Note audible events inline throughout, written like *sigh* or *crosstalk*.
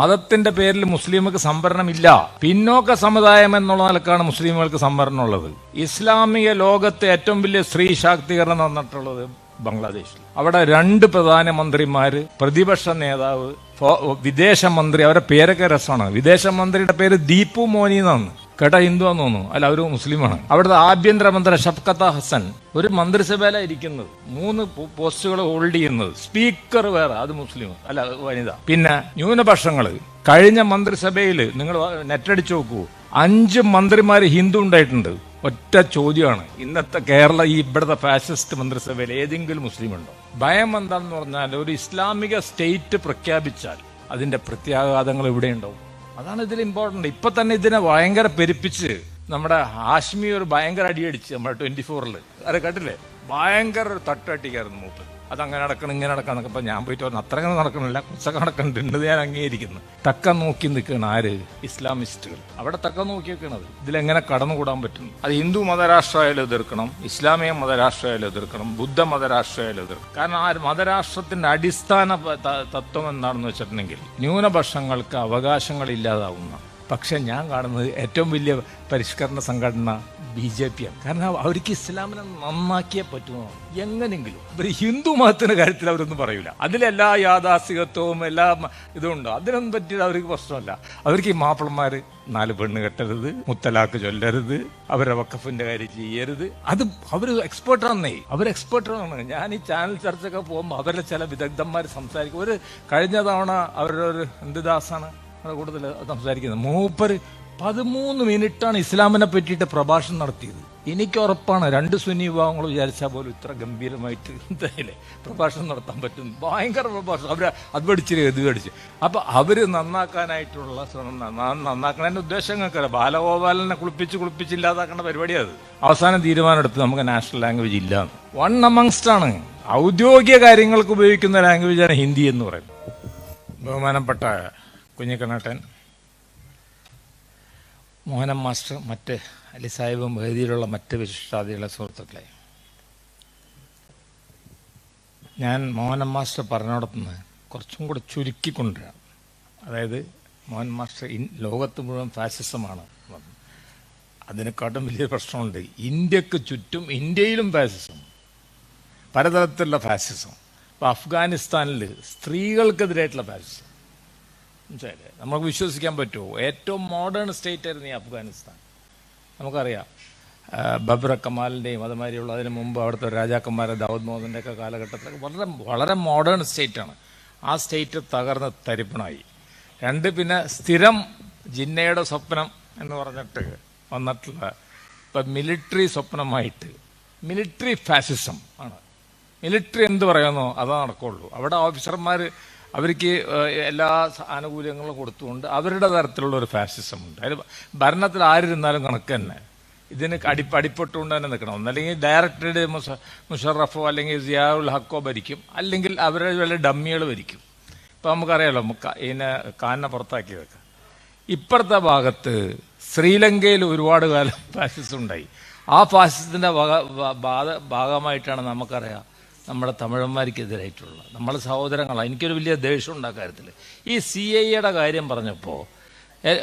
മതത്തിന്റെ പേരിൽ മുസ്ലിമുകൾക്ക് സംവരണമില്ല. പിന്നോക്ക സമുദായം എന്നുള്ള നിലക്കാണ് മുസ്ലിമുകൾക്ക് സംവരണം ഉള്ളത് ഇസ്ലാമിക ലോകത്തെ ഏറ്റവും വലിയ സ്ത്രീ ശാക്തീകരണം നടന്നിട്ടുള്ളത് ബംഗ്ലാദേശിൽ. അവിടെ രണ്ട് പ്രധാനമന്ത്രിമാര് പ്രതിപക്ഷ നേതാവ് വിദേശമന്ത്രി അവരുടെ പേരൊക്കെ രസമാണ്. വിദേശമന്ത്രിയുടെ പേര് ദീപു മോനി എന്നാണ്. കേട്ടാ ഹിന്ദുവാന്ന് തോന്നുന്നു. അല്ല അവർ മുസ്ലിമാണ്. അവിടുത്തെ ആഭ്യന്തരമന്ത്രി ഷഫ്കത്ത ഹസൻ ഒരു മന്ത്രിസഭയിലാണ് ഇരിക്കുന്നത്. മൂന്ന് പോസ്റ്റുകൾ ഹോൾഡ് ചെയ്യുന്നത്. സ്പീക്കർ വേറെ അത് മുസ്ലിം. അല്ല വനിത. പിന്നെ ന്യൂനപക്ഷങ്ങൾ. കഴിഞ്ഞ മന്ത്രിസഭയിൽ നിങ്ങൾ നെറ്റടിച്ചു നോക്കൂ. അഞ്ച് മന്ത്രിമാർ ഹിന്ദു ഉണ്ടായിട്ടുണ്ട്. ഒറ്റ ചോദ്യമാണ്. ഇന്നത്തെ കേരള ഈ ഇവിടുത്തെ ഫാസിസ്റ്റ് മന്ത്രിസഭയിൽ ഏതെങ്കിലും മുസ്ലിം ഉണ്ടോ? ഭയം എന്താണെന്ന് പറഞ്ഞാൽ ഒരു ഇസ്ലാമിക സ്റ്റേറ്റ് പ്രഖ്യാപിച്ചാൽ അതിന്റെ പ്രത്യാഘാതങ്ങൾ ഇവിടെ ഉണ്ടാവും. അതാണ് ഇതിൽ ഇമ്പോർട്ടന്റ് ഇപ്പൊ തന്നെ ഇതിനെ ഭയങ്കര പെരുപ്പിച്ച് നമ്മുടെ ഹാഷ്മി ഒരു ഭയങ്കര അടിയടിച്ച് നമ്മുടെ ട്വന്റി ഫോറിൽ അത് കേട്ടില്ലേ? ഭയങ്കര ഒരു തട്ടടിക്കായിരുന്നു മൂപ്പ് അതങ്ങനെ നടക്കണം ഇങ്ങനെ നടക്കണം എന്നൊക്കെ ഇപ്പം ഞാൻ പോയിട്ട് പറഞ്ഞു അത്രയൊന്നും നടക്കണില്ല. കുറച്ചൊക്കെ നടക്കുന്നുണ്ട് ഞാൻ അംഗീകരിക്കുന്നു. തക്ക നോക്കി നിൽക്കുകയാണ് ആര്? ഇസ്ലാമിസ്റ്റുകൾ. അവിടെ തക്ക നോക്കി നിൽക്കണത്. ഇതിലെങ്ങനെ കടന്നുകൂടാൻ പറ്റും? അത് ഹിന്ദു മതരാഷ്ട്രമായാലും എതിർക്കണം ഇസ്ലാമിക മതരാഷ്ട്രമായാലും എതിർക്കണം ബുദ്ധ മതരാഷ്ട്രമായാലും എതിർക്കണം. കാരണം ആ മതരാഷ്ട്രത്തിന്റെ അടിസ്ഥാന തത്വം എന്താണെന്ന് വെച്ചിട്ടുണ്ടെങ്കിൽ ന്യൂനപക്ഷങ്ങൾക്ക് അവകാശങ്ങൾ ഇല്ലാതാവുന്ന പക്ഷെ ഞാൻ കാണുന്നത് ഏറ്റവും വലിയ പരിഷ്കരണ സംഘടന ബി ജെ പി ആണ്. കാരണം അവർക്ക് ഇസ്ലാമിനെ നന്നാക്കിയേ പറ്റുമോ എങ്ങനെങ്കിലും. ഇവർ ഹിന്ദു മതത്തിന്റെ കാര്യത്തിൽ അവരൊന്നും പറയൂല. അതിലെല്ലാ യാഥാസ്ഥികത്വവും എല്ലാ ഇതുണ്ടോ അതിനൊന്നും പറ്റിയത് അവർക്ക് പ്രശ്നമല്ല. അവർക്ക് ഈ മാപ്പിളമാര് നാല് പെണ്ണ് കെട്ടരുത് മുത്തലാക്ക് ചൊല്ലരുത് അവരെ വക്കഫിന്റെ കാര്യം ചെയ്യരുത്. അത് അവർ എക്സ്പേർട്ടാണെന്നേ അവർ എക്സ്പേർട്ടാണ് ഞാൻ ഈ ചാനൽ ചർച്ചയൊക്കെ പോകുമ്പോൾ അവരുടെ ചില വിദഗ്ധന്മാർ സംസാരിക്കും. ഒരു കഴിഞ്ഞ തവണ അവരുടെ ഒരു എന്ത് ദാസാണ്? കൂടുതൽ സംസാരിക്കുന്നത്. മൂപ്പര് പതിമൂന്ന് മിനിറ്റാണ് ഇസ്ലാമിനെ പറ്റിയിട്ട് പ്രഭാഷണം നടത്തിയത്. എനിക്ക് ഉറപ്പാണ് രണ്ട് സുന്നി വിഭാഗങ്ങൾ വിചാരിച്ചാൽ പോലും ഇത്ര ഗംഭീരമായിട്ട് എന്തായാലേ പ്രഭാഷണം നടത്താൻ പറ്റും. ഭയങ്കര പ്രഭാഷണം. അവർ അത് പഠിച്ചില്ല ഇത് പഠിച്ച്. അപ്പൊ അവർ നന്നാക്കാനായിട്ടുള്ള ശ്രമം നന്നാ- നന്നാക്കണതിന്റെ ഉദ്ദേശങ്ങൾക്കല്ല ബാലഗോപാലനെ കുളിപ്പിച്ച് കുളിപ്പിച്ച് ഇല്ലാതാക്കേണ്ട പരിപാടിയാണ് അവസാനം തീരുമാനം എടുത്ത് നമുക്ക് നാഷണൽ ലാംഗ്വേജ് ഇല്ല വൺ അമംഗ്സ്റ്റ് ആണ്. ഔദ്യോഗിക കാര്യങ്ങൾക്ക് ഉപയോഗിക്കുന്ന ലാംഗ്വേജാണ് ഹിന്ദി എന്ന് പറയുന്നത്. ബഹുമാനപ്പെട്ട കുഞ്ഞിക്കണ്ണാട്ടൻ മോഹനം മാസ്റ്റർ മറ്റ് അലി സാഹിബും വേദിയിലുള്ള മറ്റ് വിശിഷ്ടാദികളെ സുഹൃത്തുക്കളെ. ഞാൻ മോഹനം മാസ്റ്റർ പറഞ്ഞിടത്തുനിന്ന് കുറച്ചും കൂടെ ചുരുക്കിക്കൊണ്ടുവരാം. അതായത് മോഹൻ മാസ്റ്റർ ഇൻ ലോകത്ത് മുഴുവൻ ഫാസിസമാണ്. അതിനെക്കാട്ടും വലിയ പ്രശ്നമുണ്ട്. ഇന്ത്യയ്ക്ക് ചുറ്റും ഇന്ത്യയിലും ഫാസിസം. പലതരത്തിലുള്ള ഫാസിസം. ഇപ്പോൾ അഫ്ഗാനിസ്ഥാനിൽ സ്ത്രീകൾക്കെതിരായിട്ടുള്ള ഫാസിസം. മനസ്സിലായില്ലേ? നമുക്ക് വിശ്വസിക്കാൻ പറ്റുമോ? ഏറ്റവും മോഡേൺ സ്റ്റേറ്റ് ആയിരുന്നു ഈ അഫ്ഗാനിസ്ഥാൻ. നമുക്കറിയാം. ബബ്ര കമാലിന്റെയും അതുമാതിരിയുള്ള അതിന് മുമ്പ് അവിടുത്തെ രാജാക്കന്മാരെ ദാവൂദ് മോഹന്റെ ഒക്കെ കാലഘട്ടത്തിലൊക്കെ വളരെ വളരെ മോഡേൺ സ്റ്റേറ്റാണ് ആ സ്റ്റേറ്റ് തകർന്ന് തരിപ്പണായി. രണ്ട് പിന്നെ സ്ഥിരം ജിന്നയുടെ സ്വപ്നം എന്ന് പറഞ്ഞിട്ട് വന്നിട്ടുള്ള ഇപ്പം മിലിറ്ററി സ്വപ്നമായിട്ട് മിലിറ്ററി ഫാസിസം ആണ്. മിലിറ്ററി എന്ത് പറയുന്നോ അതേ നടക്കുള്ളൂ. അവിടെ ഓഫീസർമാർ അവർക്ക് എല്ലാ ആനുകൂല്യങ്ങളും കൊടുത്തുകൊണ്ട് അവരുടെ തരത്തിലുള്ള ഒരു ഫാസിസം ഉണ്ട്. അതിൽ ഭരണത്തിൽ ആരിരുന്നാലും കണക്ക് തന്നെ. ഇതിന് അടി അടിപ്പെട്ടുകൊണ്ട് തന്നെ നിൽക്കണം. ഒന്നല്ലെങ്കിൽ ഡയറക്ടറുടെ മുഷറഫോ അല്ലെങ്കിൽ സിയാറുൽ ഹക്കോ ഭരിക്കും. അല്ലെങ്കിൽ അവരുടെ വല്ല ഡമ്മികൾ ഭരിക്കും. ഇപ്പം നമുക്കറിയാലോ നമുക്ക് ഇതിനെ കാലിനെ പുറത്താക്കിയതൊക്കെ. ഇപ്പുറത്തെ ഭാഗത്ത് ശ്രീലങ്കയിൽ ഒരുപാട് കാലം ഫാസിസം ഉണ്ടായി. ആ ഫാസിസത്തിന്റെ ഭാഗമായിട്ടാണ് നമുക്കറിയാം നമ്മുടെ തമിഴന്മാർക്കെതിരായിട്ടുള്ള നമ്മളെ സഹോദരങ്ങളാണ് എനിക്കൊരു വലിയ ദേഷ്യം ഉണ്ട് ആ കാര്യത്തിൽ. ഈ സി ഐ എയുടെ കാര്യം പറഞ്ഞപ്പോൾ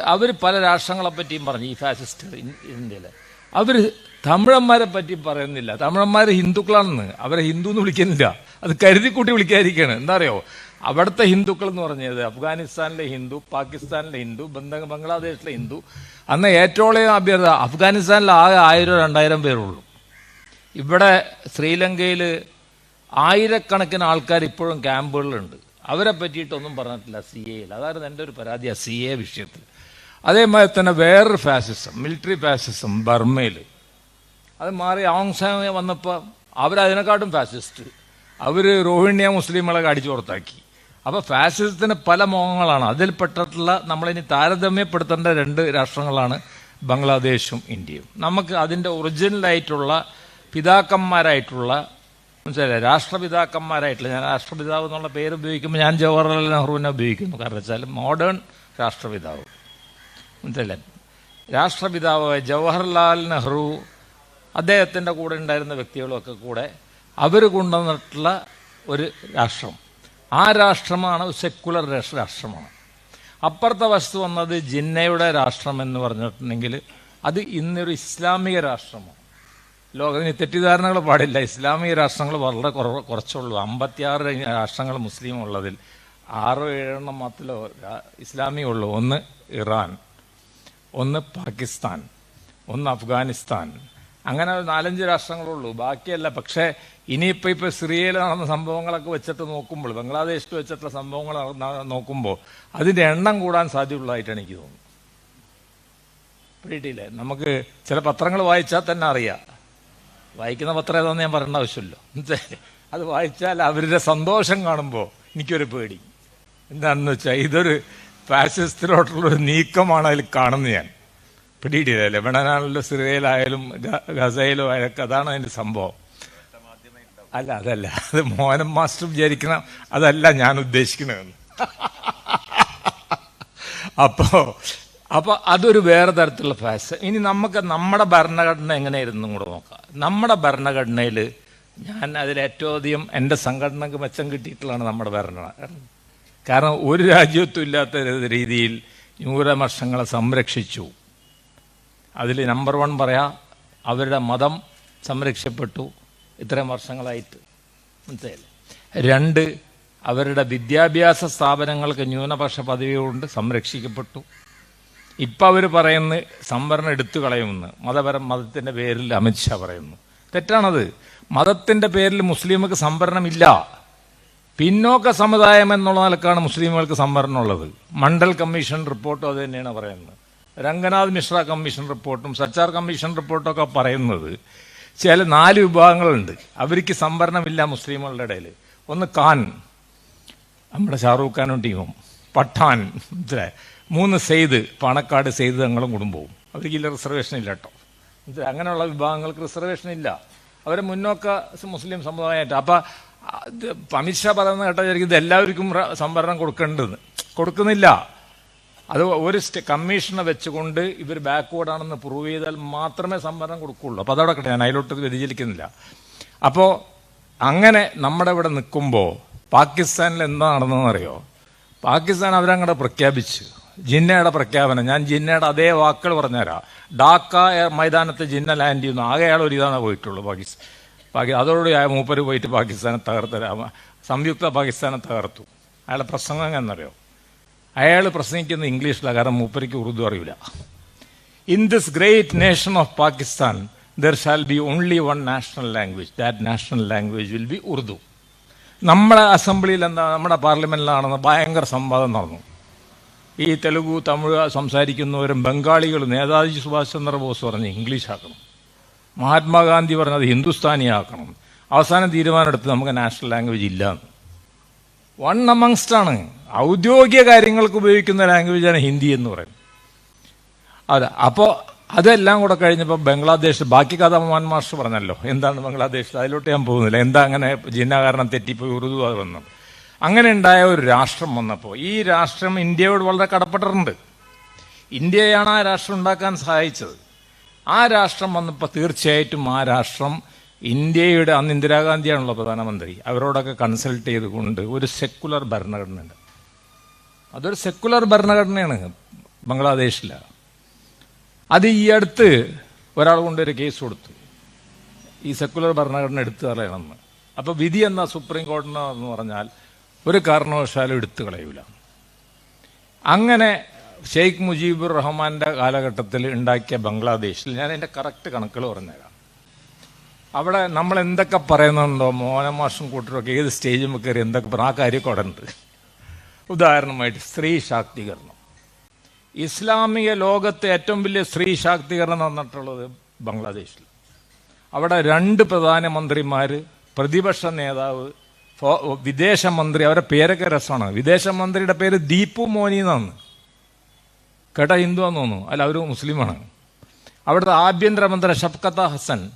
അവർ പല രാഷ്ട്രങ്ങളെ പറ്റിയും പറഞ്ഞു ഈ ഫാസിസ്റ്റ് ഇന്ത്യയിൽ അവർ തമിഴന്മാരെ പറ്റി പറയുന്നില്ല. തമിഴന്മാർ ഹിന്ദുക്കളാണെന്ന്. അവരെ ഹിന്ദു എന്ന് വിളിക്കുന്നില്ല. അത് കരുതിക്കൂട്ടി വിളിക്കാതിരിക്കുകയാണ്. എന്താ അറിയോ? അവിടുത്തെ ഹിന്ദുക്കൾ എന്ന് പറഞ്ഞത് അഫ്ഗാനിസ്ഥാനിലെ ഹിന്ദു പാകിസ്ഥാനിലെ ഹിന്ദു ബന്ധ ബംഗ്ലാദേശിലെ ഹിന്ദു. അന്ന് ഏറ്റവും അഭ്യർത്ഥന അഫ്ഗാനിസ്ഥാനിൽ ആകെ ആയിരം രണ്ടായിരം പേരുള്ളൂ. ഇവിടെ ശ്രീലങ്കയിൽ ആയിരക്കണക്കിന് ആൾക്കാർ ഇപ്പോഴും ക്യാമ്പുകളിലുണ്ട്. അവരെ പറ്റിയിട്ടൊന്നും പറഞ്ഞിട്ടില്ല സി എയിൽ അതായിരുന്നു എന്റെ ഒരു പരാതി ആ സി എ വിഷയത്തിൽ. അതേമാതിരി തന്നെ വേറൊരു ഫാസിസം മിലിറ്ററി ഫാസിസം ബർമയിൽ. അത് മാറി ആങ് സാങ് വന്നപ്പോൾ അവരതിനെക്കാട്ടും ഫാസിസ്റ്റ് അവർ റോഹിണ്യ മുസ്ലിങ്ങളെ അടിച്ചു പുറത്താക്കി. അപ്പോൾ ഫാസിസത്തിന് പല മോഹങ്ങളാണ്. അതിൽപ്പെട്ടിട്ടുള്ള നമ്മളിനി താരതമ്യപ്പെടുത്തേണ്ട രണ്ട് രാഷ്ട്രങ്ങളാണ് ബംഗ്ലാദേശും ഇന്ത്യയും. നമുക്ക് അതിന്റെ ഒറിജിനലായിട്ടുള്ള പിതാക്കന്മാരായിട്ടുള്ള മനസ്സിലായില്ലേ? രാഷ്ട്രപിതാക്കന്മാരായിട്ടുള്ള ഞാൻ രാഷ്ട്രപിതാവ് എന്നുള്ള പേര് ഉപയോഗിക്കുമ്പോൾ ഞാൻ ജവഹർലാൽ നെഹ്റുവിനെ ഉപയോഗിക്കുന്നു. കാരണം വെച്ചാൽ മോഡേൺ രാഷ്ട്രപിതാവ്. മനസ്സിലല്ലേ രാഷ്ട്രപിതാവ് ജവഹർലാൽ നെഹ്റു അദ്ദേഹത്തിന്റെ കൂടെ ഉണ്ടായിരുന്ന വ്യക്തികളൊക്കെ കൂടെ അവർ കൊണ്ടുവന്നിട്ടുള്ള ഒരു രാഷ്ട്രം. ആ രാഷ്ട്രമാണ് സെക്കുലർ രാഷ്ട്രമാണ്. അപ്പുറത്തെ വസ്തു വന്നത് ജിന്നയുടെ രാഷ്ട്രം എന്ന് പറഞ്ഞിട്ടുണ്ടെങ്കിൽ അത് ഇന്നൊരു ഇസ്ലാമിക രാഷ്ട്രമാണ്. ലോകത്തിന് തെറ്റിദ്ധാരണകൾ പാടില്ല. ഇസ്ലാമിക രാഷ്ട്രങ്ങൾ വളരെ കുറവ് കുറച്ചുള്ളൂ. അമ്പത്തിയാറ് രാഷ്ട്രങ്ങൾ മുസ്ലിം ഉള്ളതിൽ ആറോ ഏഴെണ്ണം മാത്രമേ ഇസ്ലാമിക ഉള്ളൂ. ഒന്ന് ഇറാൻ ഒന്ന് പാകിസ്ഥാൻ ഒന്ന് അഫ്ഗാനിസ്ഥാൻ. അങ്ങനെ നാലഞ്ച് രാഷ്ട്രങ്ങളുള്ളൂ. ബാക്കിയല്ല. പക്ഷേ ഇനിയിപ്പോൾ ഇപ്പോൾ സിറിയയിൽ നടന്ന സംഭവങ്ങളൊക്കെ വെച്ചിട്ട് നോക്കുമ്പോൾ ബംഗ്ലാദേശിൽ വെച്ചിട്ടുള്ള സംഭവങ്ങൾ നോക്കുമ്പോൾ അതിന്റെ എണ്ണം കൂടാൻ സാധ്യതയുള്ളതായിട്ടാണ് എനിക്ക് തോന്നുന്നത് പിടിയിട്ടില്ലേ നമുക്ക് ചില പത്രങ്ങൾ വായിച്ചാൽ തന്നെ അറിയാം. വായിക്കുന്ന പത്രം ഏതാണെന്ന് ഞാൻ പറയേണ്ട ആവശ്യമില്ലല്ലോ. അത് വായിച്ചാൽ അവരുടെ സന്തോഷം കാണുമ്പോൾ എനിക്കൊരു പേടി. എന്താണെന്ന് വെച്ചാൽ ഇതൊരു ഫാഷിസ്റ്റിലോട്ടുള്ളൊരു നീക്കമാണ് അതിൽ കാണുന്നത് ഞാൻ. പിടിയിട്ടില്ല ലെബണനാണല്ലോ സിറിയയിലായാലും ഗസയിലോ ആയാലൊക്കെ അതാണ് അതിന്റെ സംഭവം. അല്ല അതല്ല. അത് മോഹനം മാസ്റ്റർ വിചാരിക്കുന്ന അതല്ല ഞാൻ ഉദ്ദേശിക്കുന്നത് *laughs* അപ്പോ അപ്പൊ അതൊരു വേറെ തരത്തിലുള്ള ഫാഷൻ ഇനി നമുക്ക് നമ്മുടെ ഭരണഘടന എങ്ങനെയായിരുന്നു കൂടെ നോക്കാം. നമ്മുടെ ഭരണഘടനയിൽ ഞാൻ അതിലേറ്റവും അധികം എന്റെ സംഘടനക്ക് മെച്ചം കിട്ടിയിട്ടുള്ളതാണ് നമ്മുടെ ഭരണഘടന. കാരണം ഒരു രാജ്യത്തും ഇല്ലാത്ത രീതിയിൽ ന്യൂനപക്ഷങ്ങളെ സംരക്ഷിച്ചു. അതിൽ നമ്പർ വൺ പറയാ അവരുടെ മതം സംരക്ഷിക്കപ്പെട്ടു. ഇത്രയും വർഷങ്ങളായിട്ട്. മനസ്സിലായില്ലേ? രണ്ട് അവരുടെ വിദ്യാഭ്യാസ സ്ഥാപനങ്ങൾക്ക് ന്യൂനപക്ഷ പദവി കൊണ്ട് സംരക്ഷിക്കപ്പെട്ടു. ഇപ്പം അവർ പറയുന്ന സംവരണം എടുത്തു കളയുമെന്ന്. മതപരം മതത്തിന്റെ പേരിൽ അമിത്ഷാ പറയുന്നു. തെറ്റാണത്. മതത്തിന്റെ പേരിൽ മുസ്ലിമുകൾക്ക് സംവരണമില്ല. പിന്നോക്ക സമുദായം എന്നുള്ള നിലക്കാണ് മുസ്ലിമുകൾക്ക് സംവരണം ഉള്ളത് മണ്ഡൽ കമ്മീഷൻ റിപ്പോർട്ടും അത് തന്നെയാണ് പറയുന്നത്. രംഗനാഥ് മിശ്ര കമ്മീഷൻ റിപ്പോർട്ടും സച്ചാർ കമ്മീഷൻ റിപ്പോർട്ടൊക്കെ പറയുന്നത് ചില നാല് വിഭാഗങ്ങളുണ്ട്. അവർക്ക് സംവരണമില്ല മുസ്ലിമുകളുടെ ഇടയിൽ ഒന്ന് ഖാൻ നമ്മുടെ ഷാറൂഖ് ഖാനും ടീമും. പഠാൻ മനസ്സിലായോ? മൂന്ന് സെയ്ത് പാണക്കാട് സെയ്ത് തങ്ങളും കുടുംബവും അവർക്ക് ഇല്ല റിസർവേഷൻ ഇല്ല കേട്ടോ അങ്ങനെയുള്ള വിഭാഗങ്ങൾക്ക് റിസർവേഷൻ ഇല്ല. അവരെ മുന്നോക്ക മുസ്ലിം സമുദായമായിട്ട്. അപ്പം അത് അമിത്ഷാ പറയുന്ന കേട്ടോ വിചാരിക്കും എല്ലാവർക്കും സംവരണം കൊടുക്കേണ്ടത് കൊടുക്കുന്നില്ല. അത് ഒരു കമ്മീഷനെ വെച്ചുകൊണ്ട് ഇവർ ബാക്ക്വേർഡ് ആണെന്ന് പ്രൂവ് ചെയ്താൽ മാത്രമേ സംവരണം കൊടുക്കുള്ളൂ. അപ്പോൾ അതവിടെ ഞാൻ അതിലോട്ട് വ്യതിചലിക്കുന്നില്ല. അപ്പോൾ അങ്ങനെ നമ്മുടെ ഇവിടെ നിൽക്കുമ്പോൾ പാകിസ്ഥാനിൽ എന്താ നടന്നതെന്നറിയോ? പാകിസ്ഥാൻ അവരങ്ങടെ പ്രഖ്യാപിച്ചു. ജിന്നയുടെ പ്രഖ്യാപനം. ഞാൻ ജിന്നയുടെ അതേ വാക്കുകൾ പറഞ്ഞുതരാം. ഡാക്ക മൈതാനത്ത് ജിന്ന ലാൻഡ് ചെയ്യുന്നു. ആകെ അയാൾ ഒരു ഇതാണ് പോയിട്ടുള്ളൂ പാകിസ്ഥാൻ പാകി അതോടുകൂടി ആ മൂപ്പര് പോയിട്ട് പാകിസ്ഥാനെ തകർത്ത് സംയുക്ത പാകിസ്ഥാനെ തകർത്തു. അയാളുടെ പ്രസംഗം എന്നറിയോ അയാൾ പ്രസംഗിക്കുന്ന ഇംഗ്ലീഷിലാണ് കാരണം മൂപ്പരിക്ക് ഉറുദു അറിയില്ല. In this great nation of Pakistan there shall be only one national language that national language will be Urdu നമ്മുടെ അസംബ്ലിയിൽ എന്താ നമ്മുടെ പാർലമെന്റിലാണെന്ന് ഭയങ്കര സംവാദം നടന്നു. ഈ തെലുഗു തമിഴ് സംസാരിക്കുന്നവരും ബംഗാളികൾ നേതാജി സുഭാഷ് ചന്ദ്രബോസ് പറഞ്ഞ് ഇംഗ്ലീഷ് ആക്കണം മഹാത്മാഗാന്ധി പറഞ്ഞത് ഹിന്ദുസ്ഥാനി ആക്കണം അവസാനം തീരുമാനമെടുത്ത് നമുക്ക് നാഷണൽ ലാംഗ്വേജ് ഇല്ല വൺ അമങ്സ്റ്റ് ആണ്. ഔദ്യോഗിക കാര്യങ്ങൾക്ക് ഉപയോഗിക്കുന്ന ലാംഗ്വേജാണ് ഹിന്ദി എന്ന് പറയുന്നത്. അതെ അപ്പോൾ അതെല്ലാം കൂടെ കഴിഞ്ഞപ്പോൾ ബംഗ്ലാദേശ് ബാക്കി കഥ മോഹൻ മാസ്റ്റർ പറഞ്ഞല്ലോ എന്താണ് ബംഗ്ലാദേശ് അതിലോട്ട് ഞാൻ പോകുന്നില്ല. എന്താ അങ്ങനെ ജിന്ന കാരണം തെറ്റിപ്പോയി ഉറുദു അത് വന്നു. അങ്ങനെ ഉണ്ടായ ഒരു രാഷ്ട്രം വന്നപ്പോൾ ഈ രാഷ്ട്രം ഇന്ത്യയോട് വളരെ കടപ്പെട്ടിട്ടുണ്ട്. ഇന്ത്യയാണ് ആ രാഷ്ട്രം ഉണ്ടാക്കാൻ സഹായിച്ചത്. ആ രാഷ്ട്രം വന്നപ്പോൾ തീർച്ചയായിട്ടും ആ രാഷ്ട്രം ഇന്ത്യയുടെ അന്ന് ഇന്ദിരാഗാന്ധിയാണല്ലോ പ്രധാനമന്ത്രി അവരോടൊക്കെ കൺസൾട്ട് ചെയ്തുകൊണ്ട് ഒരു സെക്കുലർ ഭരണഘടന ഉണ്ട് അതൊരു സെക്കുലർ ഭരണഘടനയാണ് ബംഗ്ലാദേശില. അത് ഈ അടുത്ത് ഒരാൾ കൊണ്ടൊരു കേസ് കൊടുത്തു. ഈ സെക്കുലർ ഭരണഘടന എടുത്തു കളയണമെന്ന്. അപ്പോൾ വിധി എന്താ സുപ്രീം കോടതി എന്ന് പറഞ്ഞാൽ ഒരു കാരണവശാലും എടുത്തു കളയൂല. അങ്ങനെ ഷെയ്ഖ് മുജീബുർ റഹ്മാന്റെ കാലഘട്ടത്തിൽ ഉണ്ടാക്കിയ ബംഗ്ലാദേശിൽ ഞാൻ എന്റെ കറക്റ്റ് കണക്കുകൾ പറഞ്ഞുതരാം. അവിടെ നമ്മൾ എന്തൊക്കെ പറയുന്നുണ്ടോ മോനമാഷും കൂട്ടരൊക്കെ ഏത് സ്റ്റേജിൽ കയറി എന്തൊക്കെ പറഞ്ഞു ആ കാര്യമൊക്കെ അവിടെ ഉദാഹരണമായിട്ട് സ്ത്രീ ശാക്തീകരണം. ഇസ്ലാമിക ലോകത്തെ ഏറ്റവും വലിയ സ്ത്രീ ശാക്തീകരണം നടന്നിട്ടുള്ളത് ബംഗ്ലാദേശിൽ. അവിടെ രണ്ട് പ്രധാനമന്ത്രിമാർ പ്രതിപക്ഷ നേതാവ് ഫോ- വിദേശമന്ത്രി അവരുടെ പേരൊക്കെ രസമാണ്. വിദേശമന്ത്രിയുടെ പേര് ദീപു മോനി എന്നാണ്. കേട്ട ഹിന്ദുവാന്ന് തോന്നുന്നു. അല്ല അവർ മുസ്ലിമാണ്. അവിടുത്തെ ആഭ്യന്തരമന്ത്രി ഷഫ്കത്ത ഹസൻ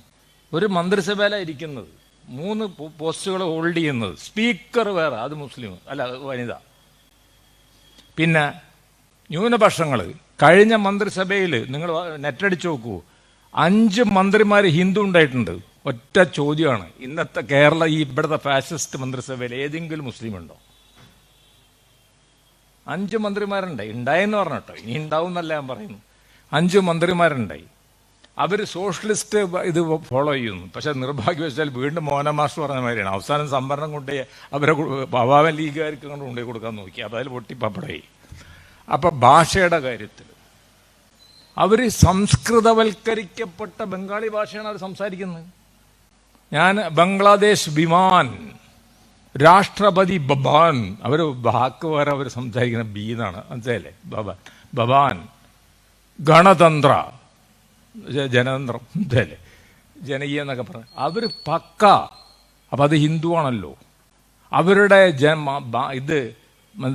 ഒരു മന്ത്രിസഭയിലാണ് ഇരിക്കുന്നത്. മൂന്ന് പോസ്റ്റുകൾ ഹോൾഡ് ചെയ്യുന്നത്. സ്പീക്കർ വേറെ അത് മുസ്ലിം. അല്ല വനിത. പിന്നെ ന്യൂനപക്ഷങ്ങൾ കഴിഞ്ഞ മന്ത്രിസഭയിൽ നിങ്ങൾ നെറ്റടിച്ച് നോക്കൂ. അഞ്ച് മന്ത്രിമാർ ഹിന്ദു ഉണ്ടായിട്ടുണ്ട്. ഒറ്റ ചോദ്യമാണ്. ഇന്നത്തെ കേരള ഈ ഇവിടുത്തെ ഫാസിസ്റ്റ് മന്ത്രിസഭയിൽ ഏതെങ്കിലും മുസ്ലിം ഉണ്ടോ? അഞ്ച് മന്ത്രിമാരുണ്ടായി. ഉണ്ടായെന്ന് പറഞ്ഞോട്ടോ? ഇനി ഉണ്ടാവും എന്നല്ല ഞാൻ പറയുന്നു. അഞ്ച് മന്ത്രിമാരുണ്ടായി. അവർ സോഷ്യലിസ്റ്റ് ഇത് ഫോളോ ചെയ്യുന്നു. പക്ഷെ നിർഭാഗ്യവശാൽ വീണ്ടും മോഹന മാസ്റ്റർ പറഞ്ഞ മാതിരിയാണ്. അവസാനം സംവരണം കൊണ്ടേ അവരെ ഭവാവൻ ലീഗുകാർക്ക് കൊണ്ട് കൊണ്ടു കൊടുക്കാൻ നോക്കി. അപ്പോൾ അതിൽ പൊട്ടി പപ്പടമായി അപ്പൊ ഭാഷയുടെ കാര്യത്തിൽ. അവർ സംസ്കൃതവൽക്കരിക്കപ്പെട്ട ബംഗാളി ഭാഷയാണ് അവർ സംസാരിക്കുന്നത്. ഞാൻ ബംഗ്ലാദേശ് വിമാൻ രാഷ്ട്രപതി ബബാൻ. അവർ വാക്ക് വേറെ അവർ സംസാരിക്കുന്ന ബി എന്നാണ്. മനസ്സിലല്ലേ ബബാൻ. ബബാൻ. ഗണതന്ത്ര. ജനതന്ത്രം. അല്ലേ ജനകീയ എന്നൊക്കെ പറഞ്ഞു. അവർ പക്ക. അപ്പം അത് ഹിന്ദുവാണല്ലോ അവരുടെ ഇത്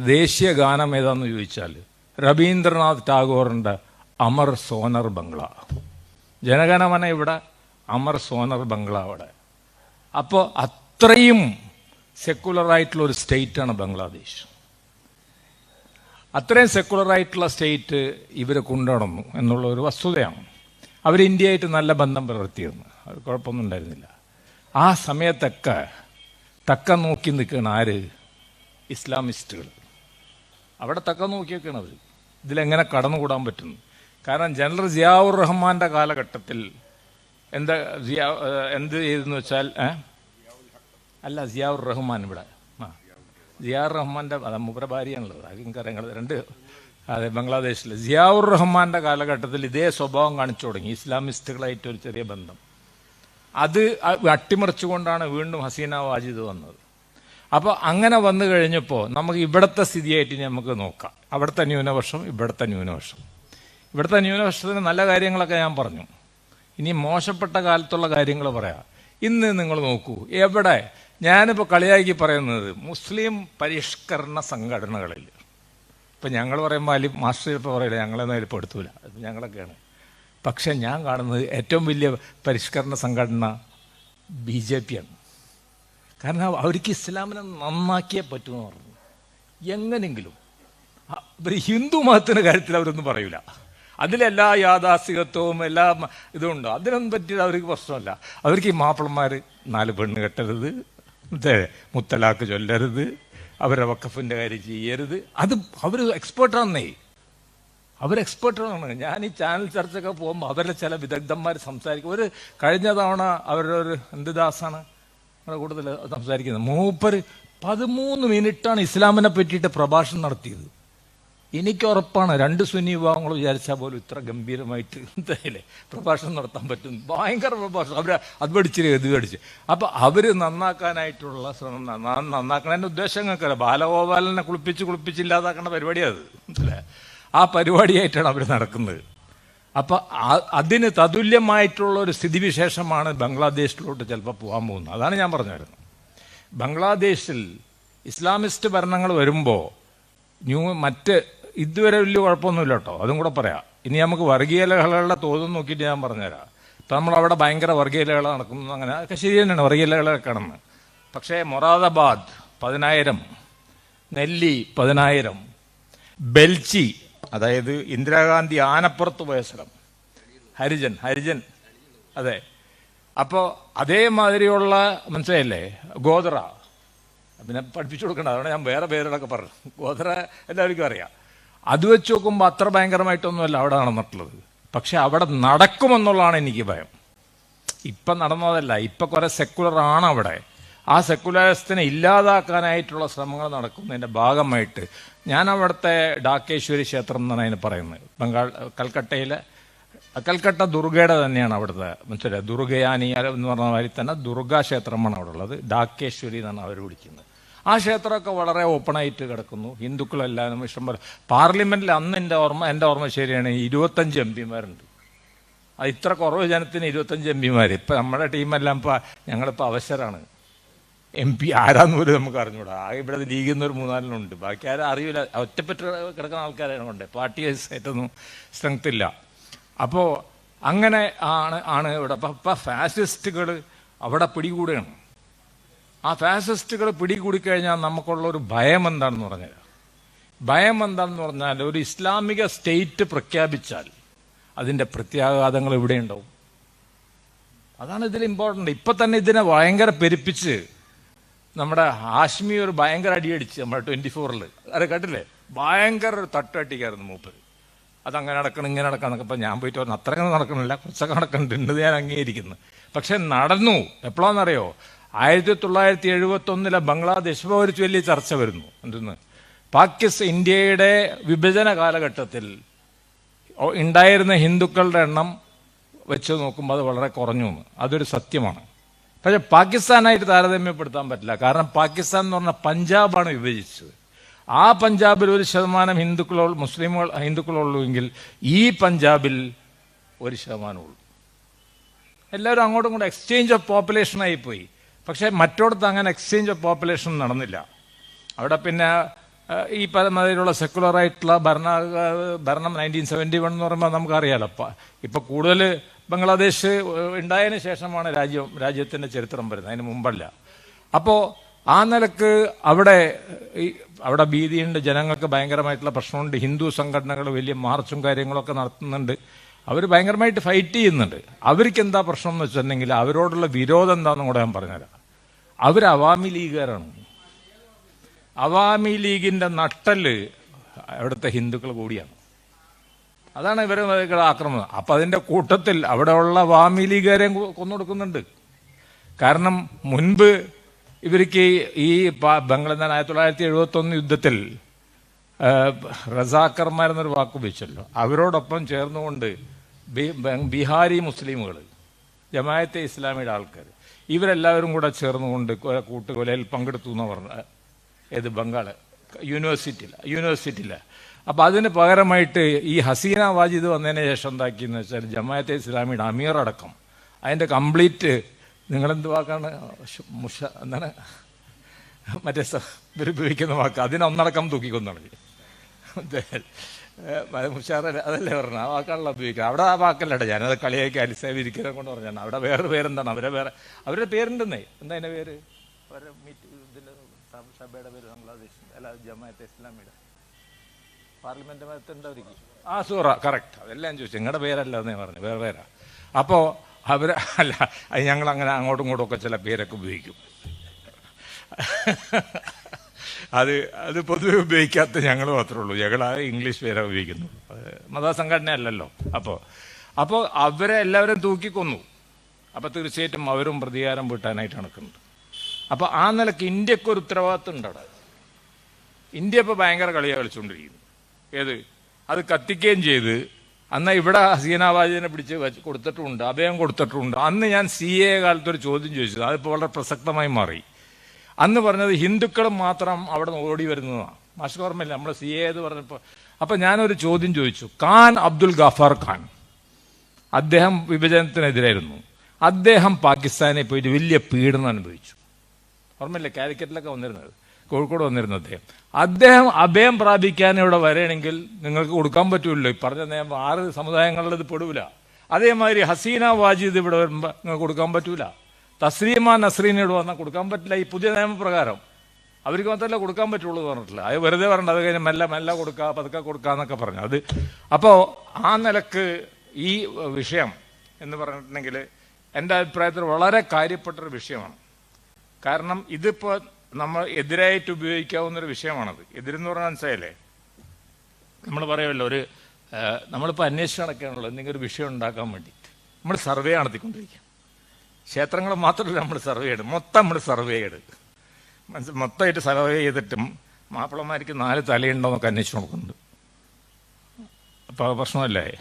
ദേശീയ ഗാനം ഏതാന്ന് ചോദിച്ചാൽ രവീന്ദ്രനാഥ് ടാഗോറിന്റെ അമർ സോനർ ബംഗ്ല. ജനഗണമന ഇവിടെ അമർ സോനർ ബംഗ്ല അവിടെ. അപ്പോൾ അത്രയും സെക്കുലർ ആയിട്ടുള്ള ഒരു സ്റ്റേറ്റാണ് ബംഗ്ലാദേശ്. അത്രയും സെക്കുലർ ആയിട്ടുള്ള സ്റ്റേറ്റ് ഇവരെ കൊണ്ടുനടന്നു എന്നുള്ള ഒരു വസ്തുതയാണ്. അവർ ഇന്ത്യയായിട്ട് നല്ല ബന്ധം പുലർത്തിയിരുന്നു. അത് കുഴപ്പമൊന്നും ഉണ്ടായിരുന്നില്ല. ആ സമയത്തൊക്കെ തക്ക നോക്കി നിൽക്കുകയാണ് ആര്? ഇസ്ലാമിസ്റ്റുകൾ. അവിടെ തക്ക നോക്കി അവർ ഇതിലെങ്ങനെ കടന്നുകൂടാൻ പറ്റുന്നു? കാരണം ജനറൽ ജിയാവുർ റഹ്മാന്റെ കാലഘട്ടത്തിൽ എന്താ സിയാ എന്ത് ചെയ്തെന്ന് വെച്ചാൽ? അല്ല സിയാവുർ റഹ്മാൻ ഇവിടെ. ആ. സിയാർ റഹ്മാന്റെ അത് മൂപ്പര ഭാര്യയാണുള്ളത് അത് എനിക്കറിയാം രണ്ട് അതെ ബംഗ്ലാദേശിൽ സിയാവുർ റഹ്മാന്റെ കാലഘട്ടത്തിൽ ഇതേ സ്വഭാവം കാണിച്ചു തുടങ്ങി. ഇസ്ലാമിസ്റ്റുകളായിട്ട് ഒരു ചെറിയ ബന്ധം. അത് അട്ടിമറിച്ചുകൊണ്ടാണ് വീണ്ടും ഹസീന വാജിദ് വന്നത്. അപ്പോൾ അങ്ങനെ വന്നു കഴിഞ്ഞപ്പോൾ നമുക്ക് ഇവിടുത്തെ സ്ഥിതിയായിട്ട് നമുക്ക് നോക്കാം. അവിടുത്തെ ന്യൂനപക്ഷം ഇവിടുത്തെ ന്യൂനപക്ഷം. ഇവിടുത്തെ ന്യൂനപക്ഷത്തിന് നല്ല കാര്യങ്ങളൊക്കെ ഞാൻ പറഞ്ഞു. ഇനി മോശപ്പെട്ട കാലത്തുള്ള കാര്യങ്ങൾ പറയാം. ഇന്ന് നിങ്ങൾ നോക്കൂ എവിടെ ഞാനിപ്പോൾ കളിയാക്കി പറയുന്നത് മുസ്ലിം പരിഷ്കരണ സംഘടനകളിൽ. ഇപ്പം ഞങ്ങൾ പറയുമ്പോൾ അലി മാസ്റ്റർ ഇപ്പോൾ പറയില്ല ഞങ്ങളെ അതിൽ പെടുത്തൂല അത് ഞങ്ങളൊക്കെയാണ്. പക്ഷെ ഞാൻ കാണുന്നത് ഏറ്റവും വലിയ പരിഷ്കരണ സംഘടന ബി ജെ പിയാണ് കാരണം അവർക്ക് ഇസ്ലാമിനെ നന്നാക്കിയേ പറ്റുമെന്ന് പറഞ്ഞു. എങ്ങനെങ്കിലും ഹിന്ദു മതത്തിന്റെ കാര്യത്തിൽ അവരൊന്നും പറയൂല. അതിലെല്ലാ യാഥാസ്ഥികത്വവും എല്ലാ മ- ഇതും ഉണ്ട്? അതിനൊന്നും പറ്റിയത് അവർക്ക് പ്രശ്നമല്ല. അവർക്ക് ഈ മാപ്പിളന്മാർ നാല് പെണ്ണ് കെട്ടരുത് മുത്തലാക്ക് ചൊല്ലരുത് അവരെ വക്കഫിന്റെ കാര്യം ചെയ്യരുത്. അത് അവർ എക്സ്പേർട്ടാണെന്നേ അവർ എക്സ്പേർട്ടാണ്. ഞാൻ ഈ ചാനൽ ചർച്ചയൊക്കെ പോകുമ്പോൾ അവരുടെ ചില വിദഗ്ധന്മാർ സംസാരിക്കും. ഒരു കഴിഞ്ഞ തവണ അവരുടെ ഒരു എന്ത് ദാസാണ്? നമ്മുടെ കൂടുതൽ സംസാരിക്കുന്നത്. മൂപ്പർ പതിമൂന്ന് മിനിറ്റാണ് ഇസ്ലാമിനെ പറ്റിയിട്ട് പ്രഭാഷണം നടത്തിയത്. എനിക്ക് ഉറപ്പാണ് രണ്ട് സുന്നി വിഭാഗങ്ങൾ വിചാരിച്ചാൽ പോലും ഇത്ര ഗംഭീരമായിട്ട് എന്തായാലേ പ്രഭാഷണം നടത്താൻ പറ്റും. ഭയങ്കര പ്രഭാഷണം. അവർ അത് പഠിച്ചില്ല ഇത് പഠിച്ച്. അപ്പോൾ അവർ നന്നാക്കാനായിട്ടുള്ള ശ്രമം നന്നാ- നന്നാക്കണതിന്റെ ഉദ്ദേശം ഞങ്ങൾക്കല്ല ബാലഗോപാലനെ കുളിപ്പിച്ച് കുളിപ്പിച്ചില്ലാതാക്കേണ്ട പരിപാടിയാണ് അത് മനസ്സിലായോ? ആ പരിപാടിയായിട്ടാണ് അവർ നടക്കുന്നത്. അപ്പോൾ അതിന് തതുല്യമായിട്ടുള്ള ഒരു സ്ഥിതിവിശേഷമാണ് ബംഗ്ലാദേശിലോട്ട് ചിലപ്പോൾ പോകാൻ പോകുന്നത്. അതാണ് ഞാൻ പറഞ്ഞു വരുന്നത്. ബംഗ്ലാദേശിൽ ഇസ്ലാമിസ്റ്റ് ഭരണങ്ങൾ വരുമ്പോൾ ന്യൂ മറ്റ് ഇതുവരെ വലിയ കുഴപ്പമൊന്നുമില്ല കേട്ടോ അതും കൂടെ പറയാം. ഇനി നമുക്ക് വർഗീയ ലഹളകളുടെ തോതും നോക്കിയിട്ട് ഞാൻ പറഞ്ഞുതരാം. ഇപ്പം നമ്മളവിടെ ഭയങ്കര വർഗീയ ലഹള നടക്കുന്നു അങ്ങനെ അതൊക്കെ ശരി തന്നെയാണ്. വർഗീയ ലഹളയൊക്കെ പക്ഷേ മൊറാദാബാദ് പതിനായിരം നെല്ലി പതിനായിരം ബെൽച്ചി അതായത് ഇന്ദിരാഗാന്ധി ആനപ്പുറത്ത് പോയ സ്ഥലം. ഹരിജൻ ഹരിജൻ. അതെ. അപ്പോൾ അതേമാതിരിയുള്ള മനസ്സിലായില്ലേ? ഗോദ്ര. പിന്നെ പഠിപ്പിച്ചു കൊടുക്കണ്ട. അതുകൊണ്ട് ഞാൻ വേറെ പേരുകളൊക്കെ പറഞ്ഞു. ഗോദ്ര എല്ലാവർക്കും അറിയാം. അത് വെച്ച് നോക്കുമ്പോൾ അത്ര ഭയങ്കരമായിട്ടൊന്നുമല്ല അവിടെ നടന്നിട്ടുള്ളത്. പക്ഷെ അവിടെ നടക്കുമെന്നുള്ളതാണ് എനിക്ക് ഭയം. ഇപ്പം നടന്നതല്ല ഇപ്പം കുറെ സെക്കുലർ ആണ് അവിടെ. ആ സെക്കുലറിസത്തിനെ ഇല്ലാതാക്കാനായിട്ടുള്ള ശ്രമങ്ങൾ നടക്കുന്നതിന്റെ ഭാഗമായിട്ട് ഞാൻ അവിടുത്തെ ഡാക്കേശ്വരി ക്ഷേത്രം എന്നാണ് അതിന് പറയുന്നത്. ബംഗാൾ കൽക്കട്ടയിലെ കൽക്കട്ട ദുർഗയുടെ തന്നെയാണ് അവിടുത്തെ മനസ്സിലായി? ദുർഗയാനി എന്ന് പറഞ്ഞ മാതിരി തന്നെ ദുർഗാ ക്ഷേത്രമാണ് അവിടെ ഉള്ളത്. ഡാക്കേശ്വരി എന്നാണ് അവർ വിളിക്കുന്നത്. ആ ക്ഷേത്രമൊക്കെ വളരെ ഓപ്പണായിട്ട് കിടക്കുന്നു. ഹിന്ദുക്കളെല്ലാവരും ഇഷ്ടംപോലെ പാർലമെന്റിൽ അന്ന് എന്റെ ഓർമ്മ എന്റെ ഓർമ്മ ശരിയാണ് ഇരുപത്തഞ്ച് എം പിമാരുണ്ട്. അത് ഇത്ര കുറവ് ജനത്തിന് ഇരുപത്തഞ്ച് എം പിമാർ ഇപ്പം നമ്മുടെ ടീമെല്ലാം ഇപ്പം ഞങ്ങളിപ്പോൾ അവസരമാണ് എം പി ആരാന്ന് പോലും നമുക്ക് അറിഞ്ഞൂടാ. ഇവിടെ ലീഗിൽ നിന്ന് ഒരു മൂന്നാലിനുണ്ട് ബാക്കി ആരും അറിയില്ല ഒറ്റപ്പെട്ട് കിടക്കുന്ന ആൾക്കാരാണ് കൊണ്ട്. പാർട്ടി ആയിട്ടൊന്നും സ്ട്രെങ്ത് ഇല്ല. അപ്പോൾ അങ്ങനെ ആണ് ആണ് ഇവിടെ. അപ്പം ഫാസിസ്റ്റുകൾ അവിടെ പിടികൂടുകയാണ്. ആ ഫാസിസ്റ്റുകൾ പിടികൂടിക്കഴിഞ്ഞാൽ നമുക്കുള്ള ഒരു ഭയം എന്താണെന്ന് പറഞ്ഞാൽ ഭയം എന്താണെന്ന് പറഞ്ഞാൽ ഒരു ഇസ്ലാമിക സ്റ്റേറ്റ് പ്രഖ്യാപിച്ചാൽ അതിന്റെ പ്രത്യാഘാതങ്ങൾ എവിടെയുണ്ടാവും അതാണ് ഇതിൽ ഇമ്പോർട്ടന്റ് ഇപ്പൊ തന്നെ ഇതിനെ ഭയങ്കര പെരുപ്പിച്ച് നമ്മുടെ ഹാഷ്മി ഒരു ഭയങ്കര അടിയടിച്ച് നമ്മുടെ ട്വന്റി ഫോറിൽ അത് കേട്ടില്ലേ? ഭയങ്കര ഒരു തട്ടട്ടിക്കായിരുന്നു മൂപ്പര്. അതങ്ങനെ നടക്കണം ഇങ്ങനെ നടക്കണം എന്നൊക്കെ ഞാൻ പോയിട്ട് പറഞ്ഞു അത്രയൊന്നും നടക്കണില്ല കുറച്ചൊക്കെ നടക്കുന്നുണ്ട് ഞാൻ അംഗീകരിക്കുന്നു. പക്ഷെ നടന്നു. എപ്പോഴാണെന്നറിയോ ആയിരത്തി തൊള്ളായിരത്തി എഴുപത്തി ഒന്നിലെ ബംഗ്ലാദേശ് ഒരു വലിയ ചർച്ച വരുന്നു. എന്തെന്ന്? പാകിസ്ഥാൻ ഇന്ത്യയുടെ വിഭജന കാലഘട്ടത്തിൽ ഉണ്ടായിരുന്ന ഹിന്ദുക്കളുടെ എണ്ണം വെച്ച് നോക്കുമ്പോൾ അത് വളരെ കുറഞ്ഞു എന്ന്. അതൊരു സത്യമാണ്. പക്ഷെ പാകിസ്ഥാനായിട്ട് താരതമ്യപ്പെടുത്താൻ പറ്റില്ല. കാരണം പാകിസ്ഥാൻ എന്ന് പറഞ്ഞാൽ പഞ്ചാബാണ് വിഭജിച്ചത്. ആ പഞ്ചാബിൽ ഒരു ശതമാനം ഹിന്ദുക്കളോ മുസ്ലിമുകൾ ഹിന്ദുക്കളോ എങ്കിൽ ഈ പഞ്ചാബിൽ ഒരു ശതമാനമുള്ളൂ. എല്ലാവരും അങ്ങോട്ടും ഇങ്ങോട്ടും എക്സ്ചേഞ്ച് ഓഫ് പോപ്പുലേഷൻ ആയിപ്പോയി. പക്ഷേ മറ്റോടത്ത് അങ്ങനെ എക്സ്ചേഞ്ച് ഓഫ് പോപ്പുലേഷൻ നടന്നില്ല. അവിടെ പിന്നെ ഈ പരമാതിരിയുള്ള സെക്കുലറായിട്ടുള്ള ഭരണ ഭരണം നയന്റീൻ സെവന്റി വൺ എന്ന് പറയുമ്പോൾ നമുക്കറിയാലോ. ഇപ്പം കൂടുതൽ ബംഗ്ലാദേശ് ഉണ്ടായതിന് ശേഷമാണ് രാജ്യം രാജ്യത്തിന്റെ ചരിത്രം വരുന്നത്. അതിന് മുമ്പല്ല. അപ്പോൾ ആ നിലയ്ക്ക് അവിടെ ഈ അവിടെ ഭീതിയുണ്ട് ജനങ്ങൾക്ക് ഭയങ്കരമായിട്ടുള്ള പ്രശ്നമുണ്ട്. ഹിന്ദു സംഘടനകൾ വലിയ മാർച്ചും കാര്യങ്ങളൊക്കെ നടത്തുന്നുണ്ട്. അവർ ഭയങ്കരമായിട്ട് ഫൈറ്റ് ചെയ്യുന്നുണ്ട്. അവർക്ക് എന്താ പ്രശ്നം എന്ന് വെച്ചിട്ടുണ്ടെങ്കിൽ അവരോടുള്ള വിരോധം എന്താണെന്നും കൂടെ ഞാൻ പറഞ്ഞുതരാം. അവർ അവാമി ലീഗുകാരാണ്. അവാമി ലീഗിന്റെ നട്ടൽ അവിടുത്തെ ഹിന്ദുക്കൾ കൂടിയാണ്. അതാണ് ഇവരെ ആക്രമണം. അപ്പം അതിന്റെ കൂട്ടത്തിൽ അവിടെയുള്ള അവാമി ലീഗുകാരെയും കൊന്നുകൊടുക്കുന്നുണ്ട് കാരണം മുൻപ് ഇവർക്ക് ഈ ബംഗ്ലാദേശ് ആയിരത്തി തൊള്ളായിരത്തി എഴുപത്തി ഒന്ന് യുദ്ധത്തിൽ റസാക്കർമാരെന്നൊരു വാക്ക് ഉപയോഗിച്ചല്ലോ അവരോടൊപ്പം ചേർന്നുകൊണ്ട് ബീഹാരി മുസ്ലിമുകൾ ജമായത്തെ ഇസ്ലാമിയുടെ ആൾക്കാർ ഇവരെല്ലാവരും കൂടെ ചേർന്നുകൊണ്ട് കൂട്ടുകൊലയിൽ പങ്കെടുത്തു എന്ന് പറഞ്ഞ ഏത് ബംഗാൾ യൂണിവേഴ്സിറ്റിയിൽ യൂണിവേഴ്സിറ്റിയിൽ അപ്പം അതിന് പകരമായിട്ട് ഈ ഹസീന വാജിദ് വന്നതിന് ശേഷം എന്താക്കിയെന്ന് വെച്ചാൽ ജമാഅത്തെ ഇസ്ലാമിയുടെ അമീർ അടക്കം. അതിന്റെ കംപ്ലീറ്റ് നിങ്ങളെന്ത് വാക്കാണ് മുഷ എന്താണ്? മറ്റേ ഉപയോഗിക്കുന്ന വാക്ക്. അതിനൊന്നടക്കം തൂക്കിക്കൊന്നാണ് മുഷാറ അതല്ലേ പറഞ്ഞു ആ വാക്കാണല്ലോ ഉപയോഗിക്കുക അവിടെ ആ വാക്കല്ലട്ടെ ഞാനത് കളിയാക്കി അലിസേവിരിക്കനെ കൊണ്ട് പറഞ്ഞാണ് അവിടെ വേറെ പേരെന്താണ്? അവരെ വേറെ അവരുടെ പേരുണ്ടെന്നേ. എന്താ അതിന്റെ പേര്? അവരുടെ മീറ്റ് സഭ- സഭയുടെ പേര് ബംഗ്ലാദേശ് അല്ല ജമാഅത്തെ ഇസ്ലാമിയുടെ. പാർലമെന്റ് മതത്തിന്റെ ആ സൂറ കറക്റ്റ് അതെല്ലാം ചോദിച്ചു. നിങ്ങളുടെ പേരല്ല എന്നേ പറഞ്ഞു വേറെ പേരാ. അപ്പോൾ അവർ അല്ല ഞങ്ങളങ്ങനെ ഞങ്ങൾ അങ്ങനെ അങ്ങോട്ടും ഇങ്ങോട്ടും ഒക്കെ ചില പേരൊക്കെ ഉപയോഗിക്കും. അത് അത് പൊതുവെ ഉപയോഗിക്കാത്ത ഞങ്ങൾ മാത്രമേ ഉള്ളൂ. ഞങ്ങൾ ആ ഇംഗ്ലീഷ് പേരാ ഉപയോഗിക്കുന്നു മതസംഘടന അല്ലല്ലോ അപ്പോൾ അപ്പോൾ അവരെ എല്ലാവരും തൂക്കിക്കൊന്നു. അപ്പോൾ തീർച്ചയായിട്ടും അവരും പ്രതികാരം വീട്ടാനായിട്ട് നടക്കുന്നുണ്ട്. അപ്പോൾ ആ നിലയ്ക്ക് ഇന്ത്യയ്ക്ക് ഒരു ഉത്തരവാദിത്വം ഉണ്ട് അവിടെ. ഇന്ത്യ ഇപ്പോൾ ഭയങ്കര കളിയാണ് കളിച്ചുകൊണ്ടിരിക്കുന്നു ഏത്? അത് കത്തിക്കുകയും ചെയ്ത് അന്ന് ഇവിടെ ഹസീനാബാജിനെ പിടിച്ച് കൊടുത്തിട്ടുമുണ്ട് അഭയം കൊടുത്തിട്ടുമുണ്ട് അന്ന് ഞാൻ സി എ കാലത്തൊരു ചോദ്യം ചോദിച്ചത്. അതിപ്പോൾ വളരെ പ്രസക്തമായി മാറി. അന്ന് പറഞ്ഞത് ഹിന്ദുക്കൾ മാത്രം അവിടെ നിന്ന് ഓടി വരുന്നതാണ്. മാഷ് ഓർമ്മയില്ല നമ്മൾ സി എ എന്ന് പറഞ്ഞപ്പോൾ അപ്പം ഞാനൊരു ചോദ്യം ചോദിച്ചു. ഖാൻ അബ്ദുൽ ഗഫാർ ഖാൻ. അദ്ദേഹം വിഭജനത്തിനെതിരായിരുന്നു. അദ്ദേഹം പാകിസ്ഥാനെ പോയിട്ട് വലിയ പീഡനം അനുഭവിച്ചു. ഓർമ്മയില്ലേ കാലിക്കറ്റിലൊക്കെ വന്നിരുന്നത്. കോഴിക്കോട് വന്നിരുന്നു അദ്ദേഹം. അദ്ദേഹം അഭയം പ്രാപിക്കാൻ ഇവിടെ വരണമെങ്കിൽ നിങ്ങൾക്ക് കൊടുക്കാൻ പറ്റൂല്ലോ. ഈ പറഞ്ഞ നിയമം ആറ് സമുദായങ്ങളിലത് പെടൂല. അതേമാതിരി ഹസീന വാജിദ് ഇവിടെ വരുമ്പോൾ നിങ്ങൾക്ക് കൊടുക്കാൻ പറ്റൂല. തസ്ലീമ നസ്രീനോട് പറഞ്ഞാൽ കൊടുക്കാൻ പറ്റില്ല ഈ പുതിയ നിയമപ്രകാരം അവർക്ക് മാത്രമല്ല കൊടുക്കാൻ പറ്റുള്ളൂ പറഞ്ഞിട്ടില്ല. അത് വെറുതെ പറഞ്ഞത് അത് കഴിഞ്ഞ് മെല്ലെ മെല്ലെ കൊടുക്കുക പതുക്കെ കൊടുക്കുക എന്നൊക്കെ പറഞ്ഞു. അത് അപ്പോൾ ആ നിലയ്ക്ക് ഈ വിഷയം എന്ന് പറഞ്ഞിട്ടുണ്ടെങ്കിൽ എന്റെ അഭിപ്രായത്തിൽ വളരെ കാര്യപ്പെട്ടൊരു വിഷയമാണ്. കാരണം ഇതിപ്പോൾ നമ്മൾ എതിരായിട്ട് ഉപയോഗിക്കാവുന്നൊരു വിഷയമാണത്. എതിരെന്ന് പറഞ്ഞാൽ മനസ്സിലായില്ലേ? നമ്മൾ പറയുമല്ലോ ഒരു നമ്മളിപ്പോൾ അന്വേഷണം നടക്കുകയാണല്ലോ എന്തെങ്കിലും ഒരു വിഷയം ഉണ്ടാക്കാൻ വേണ്ടിയിട്ട്. നമ്മൾ സർവേ നടത്തിക്കൊണ്ടിരിക്കുക ക്ഷേത്രങ്ങൾ മാത്രമല്ല നമ്മൾ സർവേ ചെയ്ത് മൊത്തം നമ്മൾ സർവേ ചെയ്ത് മനസ്സിൽ മൊത്തമായിട്ട് സർവേ ചെയ്തിട്ടും മാപ്പിളമാർക്ക് നാല് തലയുണ്ടോ തലയുണ്ടോന്നൊക്കെ അന്വേഷിച്ച് നോക്കുന്നുണ്ട്. അപ്പോൾ പ്രശ്നമല്ലേ?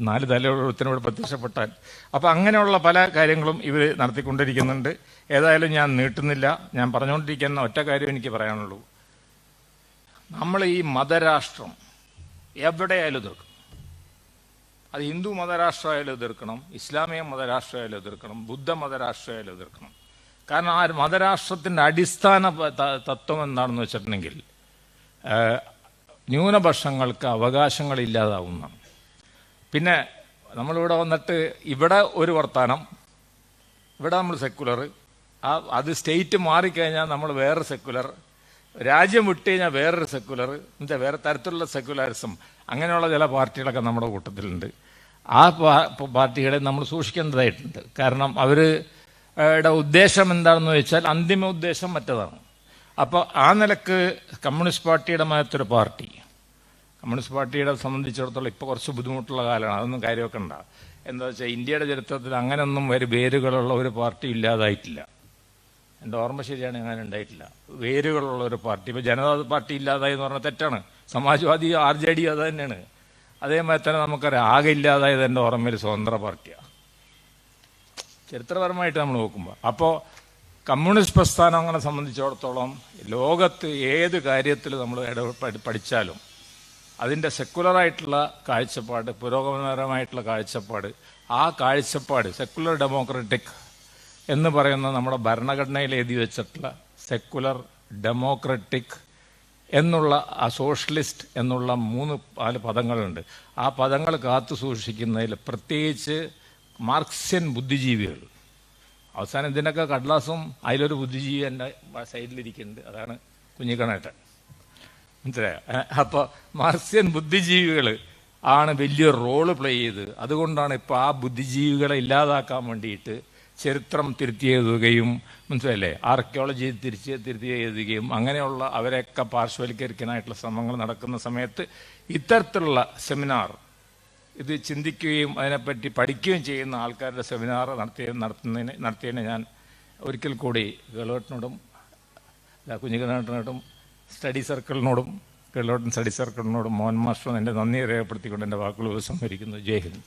നാല് തലയോടത്തിനോട് പ്രത്യക്ഷപ്പെട്ടാൽ. അപ്പോൾ അങ്ങനെയുള്ള പല കാര്യങ്ങളും ഇവർ നടത്തിക്കൊണ്ടിരിക്കുന്നുണ്ട്. ഏതായാലും ഞാൻ നീട്ടുന്നില്ല. ഞാൻ പറഞ്ഞുകൊണ്ടിരിക്കുന്ന ഒറ്റ കാര്യം എനിക്ക് പറയാനുള്ളൂ. നമ്മൾ ഈ മതരാഷ്ട്രം എവിടെയായാലും എതിർക്കും. അത് ഹിന്ദു മതരാഷ്ട്രമായാലും എതിർക്കണം ഇസ്ലാമിക മതരാഷ്ട്രമായാലും എതിർക്കണം ബുദ്ധ മതരാഷ്ട്രമായാലും എതിർക്കണം. കാരണം ആ മതരാഷ്ട്രത്തിന്റെ അടിസ്ഥാന തത്വം എന്താണെന്ന് വെച്ചിട്ടുണ്ടെങ്കിൽ ന്യൂനപക്ഷങ്ങൾക്ക് അവകാശങ്ങൾ ഇല്ലാതാവുന്നതാണ്. പിന്നെ നമ്മളിവിടെ വന്നിട്ട് ഇവിടെ ഒരു വർത്താനം ഇവിടെ നമ്മൾ സെക്കുലർ ആ അത് സ്റ്റേറ്റ് മാറിക്കഴിഞ്ഞാൽ നമ്മൾ വേറെ സെക്കുലർ രാജ്യം വിട്ട് കഴിഞ്ഞാൽ വേറൊരു സെക്കുലർ എന്താ വേറെ തരത്തിലുള്ള സെക്കുലറിസം അങ്ങനെയുള്ള ചില പാർട്ടികളൊക്കെ നമ്മുടെ കൂട്ടത്തിലുണ്ട്. ആ പാർട്ടികളെ നമ്മൾ സൂക്ഷിക്കേണ്ടതായിട്ടുണ്ട്. കാരണം അവർ യുടെ ഉദ്ദേശം എന്താണെന്ന് വെച്ചാൽ അന്തിമ ഉദ്ദേശം മറ്റതാണ്. അപ്പോൾ ആ നിലയ്ക്ക് കമ്മ്യൂണിസ്റ്റ് പാർട്ടിയുടെ മറ്റൊരു പാർട്ടി കമ്മ്യൂണിസ്റ്റ് പാർട്ടിയുടെ സംബന്ധിച്ചിടത്തോളം ഇപ്പോൾ കുറച്ച് ബുദ്ധിമുട്ടുള്ള കാലമാണ് അതൊന്നും കാര്യമൊക്കെ ഉണ്ടാകും എന്താ വെച്ചാൽ ഇന്ത്യയുടെ ചരിത്രത്തിൽ അങ്ങനെയൊന്നും ഒരു വേരുകളുള്ള ഒരു പാർട്ടി ഇല്ലാതായിട്ടില്ല. എന്റെ ഓർമ്മ ശരിയാണ് അങ്ങനെ ഉണ്ടായിട്ടില്ല. വേരുകളുള്ള ഒരു പാർട്ടി. ഇപ്പോൾ ജനതാ പാർട്ടി ഇല്ലാതായി എന്ന് പറഞ്ഞാൽ തെറ്റാണ്. സമാജ്വാദി ആർ ജെ ഡി അത് തന്നെയാണ്. അതേമാതിരി തന്നെ നമുക്കറിയാം ആകെ ഇല്ലാതായത് എന്റെ ഓർമ്മയിൽ സ്വതന്ത്ര പാർട്ടിയാണ് ചരിത്രപരമായിട്ട് നമ്മൾ നോക്കുമ്പോൾ അപ്പോൾ കമ്മ്യൂണിസ്റ്റ് പ്രസ്ഥാനം പ്രസ്ഥാനങ്ങളെ സംബന്ധിച്ചിടത്തോളം ലോകത്ത് ഏത് കാര്യത്തിൽ നമ്മൾ ഇടപെട്ട് പഠിച്ചാലും അതിന്റെ സെക്കുലറായിട്ടുള്ള കാഴ്ചപ്പാട് പുരോഗമനപരമായിട്ടുള്ള കാഴ്ചപ്പാട് ആ കാഴ്ചപ്പാട് സെക്കുലർ ഡെമോക്രറ്റിക് എന്ന് പറയുന്ന നമ്മുടെ ഭരണഘടനയിൽ എഴുതി വെച്ചിട്ടുള്ള സെക്കുലർ ഡെമോക്രറ്റിക് എന്നുള്ള ആ സോഷ്യലിസ്റ്റ് എന്നുള്ള മൂന്ന് നാല് പദങ്ങളുണ്ട്. ആ പദങ്ങൾ കാത്തു സൂക്ഷിക്കുന്നതിൽ പ്രത്യേകിച്ച് മാർക്സ്യൻ ബുദ്ധിജീവികൾ. അവസാനം ഇതിനൊക്കെ കടലാസും അതിലൊരു ബുദ്ധിജീവി എന്റെ സൈഡിലിരിക്കുന്നുണ്ട്. അതാണ് കുഞ്ഞിക്കണേട്ടൻ മനസ്സിലായോ? അപ്പോൾ മാർക്സ്യൻ ബുദ്ധിജീവികൾ ആണ് വലിയ റോൾ പ്ലേ ചെയ്ത് അതുകൊണ്ടാണ് ഇപ്പോൾ ആ ബുദ്ധിജീവികളെ ഇല്ലാതാക്കാൻ വേണ്ടിയിട്ട് ചരിത്രം തിരുത്തി എഴുതുകയും മനസ്സിലല്ലേ ആർക്കിയോളജി തിരിച്ച് തിരുത്തി എഴുതുകയും അങ്ങനെയുള്ള അവരെയൊക്കെ പാർശ്വവൽക്കരിക്കാനായിട്ടുള്ള ശ്രമങ്ങൾ നടക്കുന്ന സമയത്ത് ഇത്തരത്തിലുള്ള സെമിനാർ ഇത് ചിന്തിക്കുകയും അതിനെപ്പറ്റി പഠിക്കുകയും ചെയ്യുന്ന ആൾക്കാരുടെ സെമിനാർ നടത്തിയ നടത്തുന്നതിന് നടത്തിയതിന് ഞാൻ ഒരിക്കൽ കൂടി ഗേളോട്ടിനോടും കുഞ്ഞിക്കനാട്ടിനോടും സ്റ്റഡി സർക്കിളിനോടും കേളോട്ടൻ സ്റ്റഡി സർക്കിളിനോടും മോഹൻ മാസ്റ്ററും എന്റെ നന്ദി രേഖപ്പെടുത്തിക്കൊണ്ട് എന്റെ വാക്കുകൾ ഉപസംഹരിക്കുന്നു. ജയ് ഹിന്ദ്.